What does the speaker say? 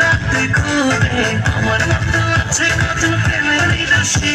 রাত ঘুরে। আমার মতো আছে কত প্রেমের রাশি